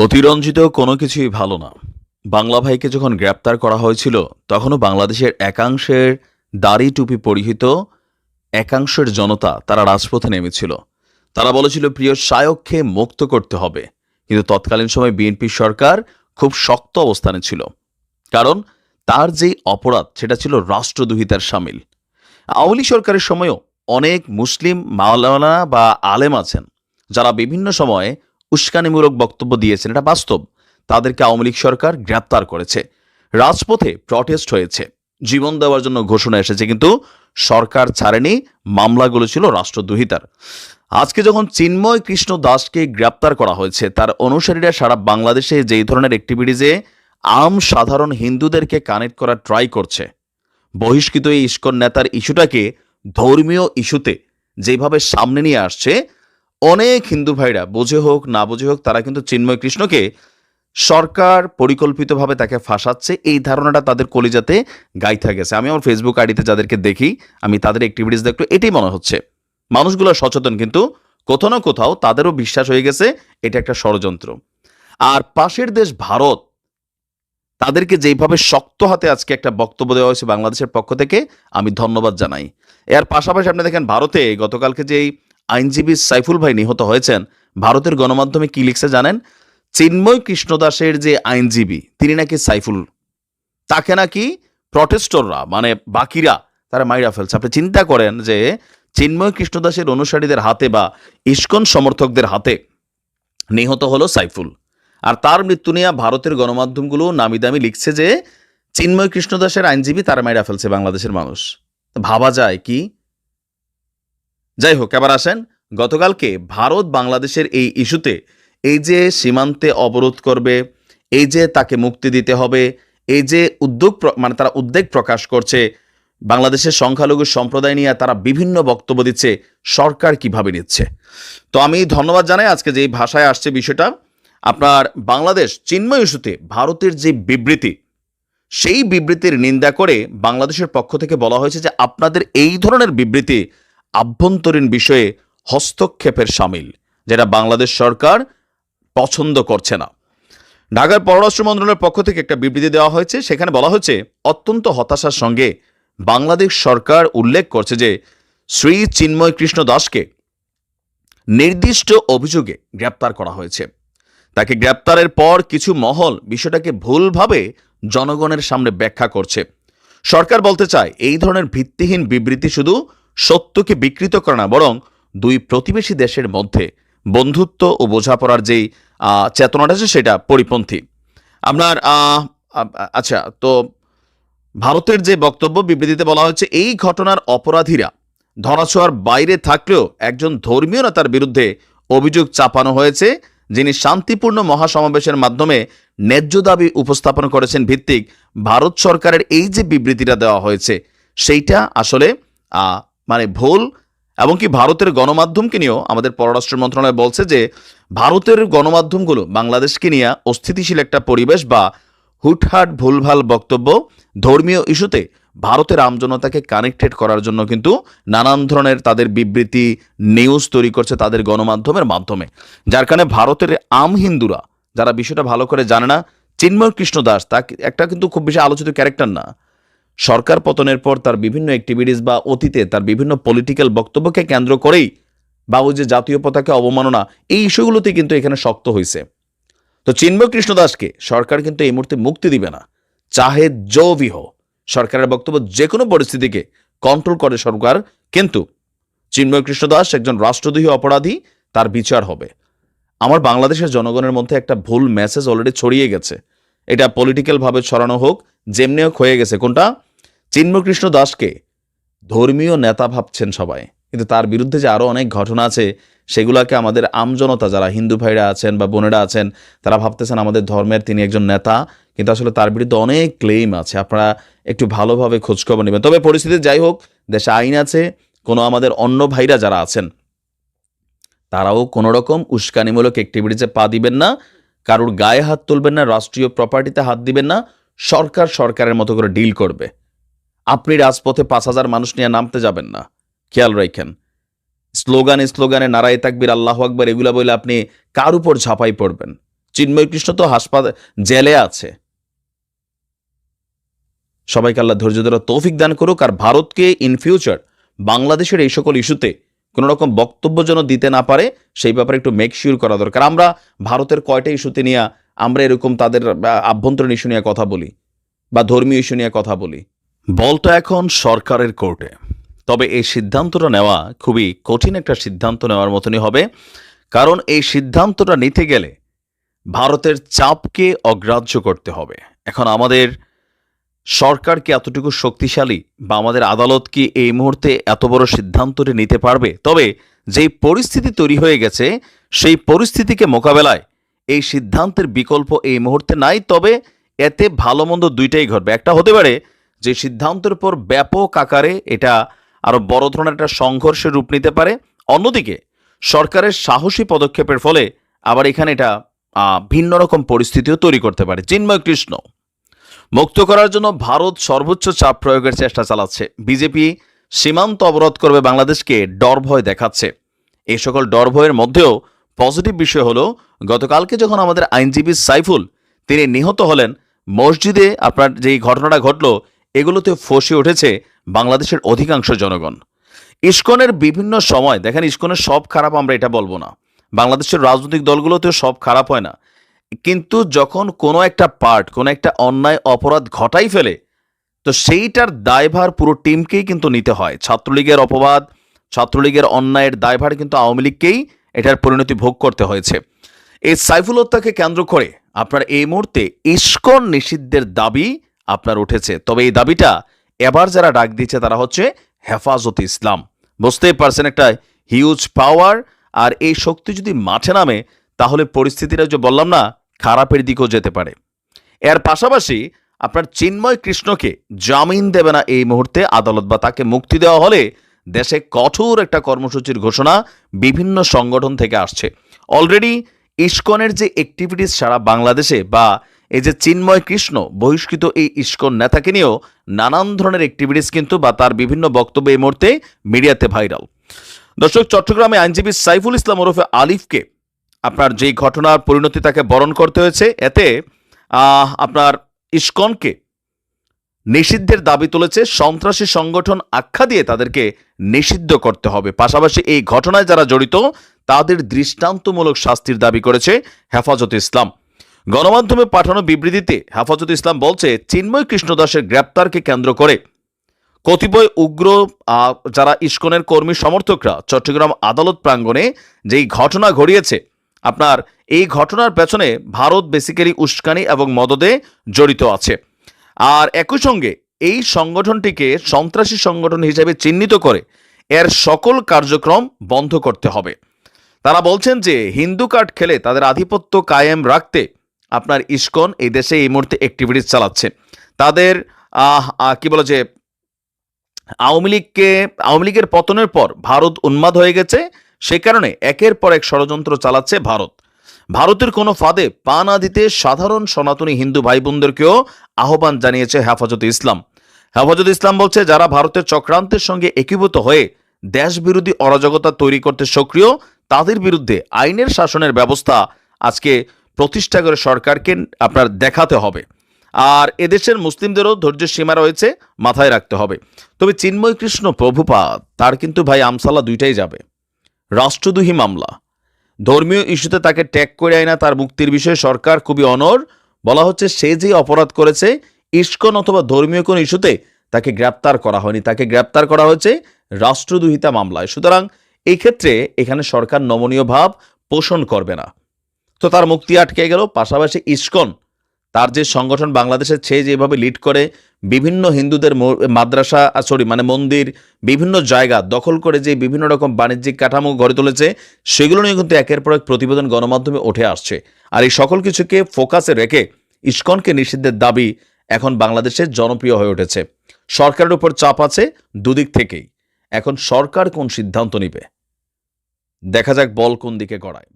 অতিরঞ্জিত কোনো কিছুই ভালো না। বাংলা ভাইকে যখন গ্রেপ্তার করা হয়েছিল, তখনও বাংলাদেশের একাংশের দাড়ি টুপি পরিহিত, একাংশের জনতা তারা রাজপথে নেমেছিল। তারা বলেছিল, প্রিয় শায়ককে মুক্ত করতে হবে। কিন্তু তৎকালীন সময় বিএনপি সরকার খুব শক্ত অবস্থানে ছিল। কারণ, তার যে অপরাধ, সেটা ছিল রাষ্ট্রদ্রোহিতার সামিল। আওয়ামী সরকারের সময়ও অনেক মুসলিম মাওলানা বা আলেম আছেন, যারা বিভিন্ন সময়ে উস্কানিমূলক বক্তব্য দিয়েছেন। এটা বাস্তব। তাদেরকে আওয়ামী লীগ সরকার গ্রেপ্তার করেছে। রাজপথে প্রটেস্ট হয়েছে। জীবন দেওয়ার জন্য ঘোষণা এসেছে, কিন্তু সরকার ছাড়েনি। মামলাগুলো ছিল রাষ্ট্রদ্রোহিতার। আজকে যখন চিন্ময় কৃষ্ণ দাসকে গ্রেপ্তার করা হয়েছে, তার অনুসারীরা সারা বাংলাদেশে যেই ধরনের অ্যাক্টিভিটিজে আম সাধারণ হিন্দুদেরকে কানেক্ট করার ট্রাই করছে। বহিষ্কৃত এই ইস্কন নেতার ইস্যুটাকে ধর্মীয় ইস্যুতে যেভাবে সামনে নিয়ে আসছে অনেক হিন্দু ভাইরা, বুঝে হোক, না বুঝে হোক, তারা কিন্তু চিন্ময় কৃষ্ণকে সরকার পরিকল্পিতভাবে তাকে ফাঁসাচ্ছে। এই ধারণাটা তাদের কলিজাতে গাইথা গেছে। আমি আমার ফেসবুক আইডিতে যাদেরকে দেখি, আমি তাদের অ্যাক্টিভিটিস দেখল এটাই মনে হচ্ছে। মানুষগুলো সচেতন, কিন্তু কোথাও না কোথাও তাদেরও বিশ্বাস হয়ে গেছে, এটা একটা ষড়যন্ত্র। আর পাশের দেশ ভারত, তাদেরকে যেইভাবে শক্ত হাতে আজকে একটা বক্তব্য দেওয়া হয়েছে বাংলাদেশের পক্ষ থেকে, আমি ধন্যবাদ জানাই। এর পাশাপাশি আপনি দেখেন ভারতে গতকালকে যেই আইনজীবী সাইফুল ভাই নিহত হয়েছেন। ভারতের গণমাধ্যমে কি লিখছে জানেন? চিন্ময় কৃষ্ণদাসের যে আইনজীবী, তিনি নাকি সাইফুল। তাকে নাকি প্রটেস্টররা মানে বাকিরা, তারা মাইরা ফেলছে। আপনি চিন্তা করেন যে চিন্ময় কৃষ্ণদাসের অনুসারীদের হাতে বা ইস্কন সমর্থকদের হাতে নিহত হলো সাইফুল। আর তার মৃত্যু নিয়ে ভারতের গণমাধ্যমগুলো নামি দামি লিখছে যে, চিন্ময় কৃষ্ণদাসের আইনজীবী তারা মাইরা ফেলছে বাংলাদেশের মানুষ। ভাবা যায় কি? যাই হোক এবার আসেন গতকালকে ভারত বাংলাদেশের এই ইস্যুতে। এই যে সীমান্তে অবরোধ করবে, এই যে তাকে মুক্তি দিতে হবে, এই যে উদ্যোগ মানে তারা উদ্বেগ প্রকাশ করছে, বাংলাদেশের সংখ্যালঘু সম্প্রদায় নিয়ে তারা বিভিন্ন বক্তব্য দিচ্ছে, সরকার কীভাবে নিচ্ছে? তো আমি ধন্যবাদ জানাই আজকে যে ভাষায় আসছে বিষয়টা। আপনার বাংলাদেশ চিন্ময় ইস্যুতে ভারতের যে বিবৃতি, সেই বিবৃতির নিন্দা করে বাংলাদেশের পক্ষ থেকে বলা হয়েছে যে আপনাদের এই ধরনের বিবৃতি আভ্যন্তরীণ বিষয়ে হস্তক্ষেপের সামিল, যেটা বাংলাদেশ সরকার পছন্দ করছে না। ঢাকার পররাষ্ট্র মন্ত্রণালয়ের পক্ষ থেকে একটা বিবৃতি দেওয়া হয়েছে, সেখানে বলা হয়েছে, অত্যন্ত হতাশার সঙ্গে বাংলাদেশ সরকার উল্লেখ করছে যে, শ্রী চিন্ময় কৃষ্ণ দাসকে নির্দিষ্ট অভিযোগে গ্রেপ্তার করা হয়েছে। তাকে গ্রেপ্তারের পর কিছু মহল বিষয়টাকে ভুলভাবে জনগণের সামনে ব্যাখ্যা করছে। সরকার বলতে চায়, এই ধরনের ভিত্তিহীন বিবৃতি শুধু সত্যকে বিকৃত করে না, বরং দুই প্রতিবেশী দেশের মধ্যে বন্ধুত্ব ও বোঝাপড়ার যেই চেতনাটা আছে সেটা পরিপন্থী। আপনার আচ্ছা তো ভারতের যে বক্তব্য বিবৃতিতে বলা হয়েছে, এই ঘটনার অপরাধীরা ধরাছোঁয়ার বাইরে থাকলেও একজন ধর্মীয় নেতার বিরুদ্ধে অভিযোগ চাপানো হয়েছে, যিনি শান্তিপূর্ণ মহাসমাবেশের মাধ্যমে ন্যায্য দাবি উপস্থাপন করেছেন ভিত্তিক ভারত সরকারের এই যে বিবৃতিটা দেওয়া হয়েছে, সেইটা আসলে মানে ভুল এমনকি ভারতের গণমাধ্যমকে নিয়েও আমাদের পররাষ্ট্র মন্ত্রণালয় বলছে যে, ভারতের গণমাধ্যমগুলো বাংলাদেশকে নিয়ে অস্থিতিশীল একটা পরিবেশ বা হুটহাট ভুলভাল বক্তব্য ধর্মীয় ইস্যুতে ভারতের আমজনতাকে কানেক্টেড করার জন্য কিন্তু নানান ধরনের তাদের বিবৃতি নিউজ তৈরি করছে তাদের গণমাধ্যমের মাধ্যমে। যার কারণে ভারতের আম হিন্দুরা, যারা বিষয়টা ভালো করে জানে না চিন্ময় কৃষ্ণ দাস তা একটা কিন্তু খুব বেশি আলোচিত ক্যারেক্টার না। সরকার পতনের পর তার বিভিন্ন অ্যাক্টিভিটিস বা অতীতে তার বিভিন্ন পলিটিক্যাল বক্তব্যকে কেন্দ্র করেই বা ওই যে জাতীয় পতাকা অবমাননা, এই ইস্যুগুলোতে কিন্তু এখানে শক্ত হয়েছে তো চিন্ময় কৃষ্ণ দাসকে, সরকার কিন্তু এই মুহূর্তে মুক্তি দিবে না। চাহে জো ভি হো। সরকারের বক্তব্য যে কোনো পরিস্থিতিকে কন্ট্রোল করে সরকার, কিন্তু চিন্ময় কৃষ্ণ দাস একজন রাষ্ট্রদ্রোহী অপরাধী, তার বিচার হবে। আমার বাংলাদেশের জনগণের মধ্যে একটা ভুল মেসেজ অলরেডি ছড়িয়ে গেছে। এটা পলিটিক্যালভাবে ছড়ানো হোক, যেমনি হোক হয়ে গেছে। কোনটা? চিন্ময়কৃষ্ণ দাসকে ধর্মীয় নেতা ভাবছেন সবাই। কিন্তু তার বিরুদ্ধে যে আরও অনেক ঘটনা আছে, সেগুলোকে আমাদের আমজনতা যারা হিন্দু ভাইরা আছেন বা বোনেরা আছেন, তারা ভাবতেছেন আমাদের ধর্মের তিনি একজন নেতা, কিন্তু আসলে তার বিরুদ্ধে অনেক ক্লেম আছে। আপনারা একটু ভালোভাবে খোঁজখবর নেবেন। তবে পরিস্থিতি যাই হোক, দেশে আইন আছে, কোনো আমাদের অন্য ভাইরা যারা আছেন, তারাও কোনো রকম উস্কানিমূলক অ্যাক্টিভিটিসে পা দিবেন না। কারোর গায়ে হাত তুলবেন না, রাষ্ট্রীয় প্রপার্টিতে হাত দিবেন না, সরকার সরকারের মতো করে ডিল করবে। আপনি রাজপথে পাঁচ হাজার মানুষ নিয়ে নামতে যাবেন না। খেয়াল রাখেন। স্লোগানে স্লোগানে নারায় তাকবির, আল্লাহ আকবর, এগুলা বলে আপনি কার উপর ঝাঁপাই পড়বেন? চিন্ময় কৃষ্ণ তো হাসপাতাল জেলে আছে। সবাইকে আল্লাহ ধৈর্য ধরা তৌফিক দান করুক, আর ভারতকে ইন ফিউচার বাংলাদেশের এই সকল ইস্যুতে কোনো রকম বক্তব্য যেন দিতে না পারে, সেই ব্যাপারে একটু মেক শিওর করা দরকার। আমরা ভারতের কয়টা ইস্যুতে নিয়ে, আমরা এরকম তাদের আভ্যন্তরীণ ইস্যু নিয়ে কথা বলি বা ধর্মীয় ইস্যু নিয়ে কথা বলি। বলটা এখন সরকারের কোর্টে। তবে এই সিদ্ধান্তটা নেওয়া খুবই কঠিন একটা সিদ্ধান্ত নেওয়ার মতনই হবে। কারণ এই সিদ্ধান্তটা নিতে গেলে ভারতের চাপকে অগ্রাহ্য করতে হবে। এখন আমাদের সরকার কি এতটুকু শক্তিশালী বা আমাদের আদালত কি এই মুহূর্তে এত বড় সিদ্ধান্তটি নিতে পারবে? তবে যেই পরিস্থিতি তৈরি হয়ে গেছে, সেই পরিস্থিতিকে মোকাবেলায় এই সিদ্ধান্তের বিকল্প এই মুহূর্তে নাই। তবে এতে ভালো মন্দ দুইটাই ঘটবে। একটা হতে পারে যে সিদ্ধান্তের উপর ব্যাপক আকারে এটা আরও বড় ধরনের একটা সংঘর্ষের রূপ নিতে পারে। অন্যদিকে সরকারের সাহসী পদক্ষেপের ফলে আবার এখানে এটা ভিন্ন রকম পরিস্থিতিও তৈরি করতে পারে। চিন্ময় কৃষ্ণ। মুক্ত করার জন্য ভারত সর্বোচ্চ চাপ প্রয়োগের চেষ্টা চালাচ্ছে। বিজেপি সীমান্ত অবরোধ করবে বাংলাদেশকে ডর ভয় দেখাচ্ছে। এই সকল ডর ভয়ের মধ্যেও পজিটিভ বিষয় হলো, গতকালকে যখন আমাদের আইনজীবী সাইফুল তিনি নিহত হলেন, মসজিদে আপনার যেই ঘটনাটা ঘটলো, এগুলোতে ফসে উঠেছে বাংলাদেশের অধিকাংশ জনগণ। ইস্কনের বিভিন্ন সময়, দেখেন ইস্কনের সব খারাপ আমরা এটা বলব না। বাংলাদেশের রাজনৈতিক দলগুলোতেও সব খারাপ হয় না। কিন্তু যখন কোনো একটা পার্ট কোনো একটা অন্যায়, অপরাধ ঘটাই ফেলে, তো সেইটার দায়ভার পুরো টিমকেই কিন্তু নিতে হয়। ছাত্রলীগের অপবাদ, ছাত্রলীগের অন্যায়ের দায়ভার কিন্তু আওয়ামী লীগকেই এটার পরিণতি ভোগ করতে হয়েছে। এই সাইফুল হত্যাকে কেন্দ্র করে আপনার এই মুহূর্তে ইস্কন নিষিদ্ধের দাবি আপনার উঠেছে। তবে এই দাবিটা এবার যারা ডাক দিচ্ছে তারা হচ্ছে হেফাজত ইসলাম। বুঝতেই পারছেন একটা হিউজ পাওয়ার আর এই শক্তি যদি মাঠে নামে, তাহলে পরিস্থিতিটা যে বললাম না খারাপের দিকেও যেতে পারে। এর পাশাপাশি আপনার চিন্ময় কৃষ্ণকে জামিন দেবে না এই মুহূর্তে আদালত বা তাকে মুক্তি দেওয়া হলে দেশে কঠোর একটা কর্মসূচির ঘোষণা বিভিন্ন সংগঠন থেকে আসছে। অলরেডি ইস্কনের যে অ্যাক্টিভিটিস সারা বাংলাদেশে বা এই যে চিন্ময় কৃষ্ণ বহিষ্কৃত এই ইস্কন নেতাকে নিয়েও নানান ধরনের অ্যাক্টিভিটিস কিন্তু বা তার বিভিন্ন বক্তব্য এই মুহূর্তে মিডিয়াতে ভাইরাল দর্শক, চট্টগ্রামে আইনজীবী সাইফুল ইসলাম ওরফে আলিফকে আপনার যেই ঘটনার পরিণতি তাকে বরণ করতে হয়েছে, এতে আপনার ইস্কনকে নিষিদ্ধের দাবি তুলেছে, সন্ত্রাসী সংগঠন আখ্যা দিয়ে তাদেরকে নিষিদ্ধ করতে হবে। পাশাপাশি এই ঘটনায় যারা জড়িত, তাদের দৃষ্টান্তমূলক শাস্তির দাবি করেছে হেফাজত ইসলাম। গণমাধ্যমে পাঠানো বিবৃতিতে হেফাজত ইসলাম বলছে, চিন্ময় কৃষ্ণদাসের গ্রেপ্তারকে কেন্দ্র করে কতিপয় উগ্র যারা ইস্কনের কর্মী সমর্থকরা চট্টগ্রাম আদালত প্রাঙ্গণে যেই ঘটনা ঘটিয়েছে আপনার এই ঘটনার পেছনে ভারত বেসিক্যালি উস্কানি এবং মদদে জড়িত আছে। আর একই সঙ্গে এই সংগঠনটিকে সন্ত্রাসী সংগঠন হিসেবে চিহ্নিত করে এর সকল কার্যক্রম বন্ধ করতে হবে। তারা বলছেন যে হিন্দু কার্ড খেলে তাদের আধিপত্য কায়েম রাখতে আপনার ইস্কন এই দেশে এই মুহূর্তে অ্যাক্টিভিটিস চালাচ্ছে। তাদের কি বলে যে, আওয়ামী লীগকে, আওয়ামী লীগের পতনের পর ভারত উন্মাদ হয়ে গেছে। সে কারণে একের পর এক ষড়যন্ত্র চালাচ্ছে ভারত। ভারতের কোনো ফাঁদে পা না দিতে সাধারণ সনাতনী হিন্দু ভাই বোনদেরকেও আহ্বান জানিয়েছে হেফাজত ইসলাম। হেফাজত ইসলাম বলছে, যারা ভারতের চক্রান্তের সঙ্গে একীভূত হয়ে দেশ বিরোধী অরাজকতা তৈরি করতে সক্রিয়, তাদের বিরুদ্ধে আইনের শাসনের ব্যবস্থা আজকে প্রতিষ্ঠা করে সরকারকে আপনার দেখাতে হবে। আর এদেশের মুসলিমদেরও ধৈর্যের সীমা রয়েছে, মাথায় রাখতে হবে। তবে চিন্ময় কৃষ্ণ প্রভুপাদ, তার কিন্তু ভাই আমসালা দুইটাই যাবে। রাষ্ট্রদ্রোহী মামলা। ধর্মীয় ইস্যুতে তাকে ট্যাগ করে আয় না তার মুক্তির বিষয়ে সরকার খুবই অনর বলা হচ্ছে সে যে অপরাধ করেছে, ইস্কন অথবা ধর্মীয় কোন ইস্যুতে তাকে গ্রেপ্তার করা হয়নি। তাকে গ্রেপ্তার করা হয়েছে রাষ্ট্রদ্রোহিতা মামলায়। সুতরাং এই ক্ষেত্রে এখানে সরকার নমনীয় ভাব পোষণ করবে না। তো তার মুক্তি আটকে গেল। পাশাপাশি ইস্কন, তার যে সংগঠন বাংলাদেশের সে যেভাবে লিড করে বিভিন্ন হিন্দুদের মাদ্রাসা সরি মানে মন্দির, বিভিন্ন জায়গা দখল করে যে বিভিন্ন রকম বাণিজ্যিক কাঠামো গড়ে তুলেছে, সেগুলো নিয়ে কিন্তু একের পর এক প্রতিবেদন গণমাধ্যমে উঠে আসছে। আর এই সকল কিছুকে ফোকাসে রেখে ইস্কনকে নিষিদ্ধের দাবি এখন বাংলাদেশে জনপ্রিয় হয়ে উঠেছে। সরকারের উপর চাপ আছে দুদিক থেকেই। এখন সরকার কোন সিদ্ধান্ত নিবে? দেখা যাক বল কোন দিকে গড়ায়।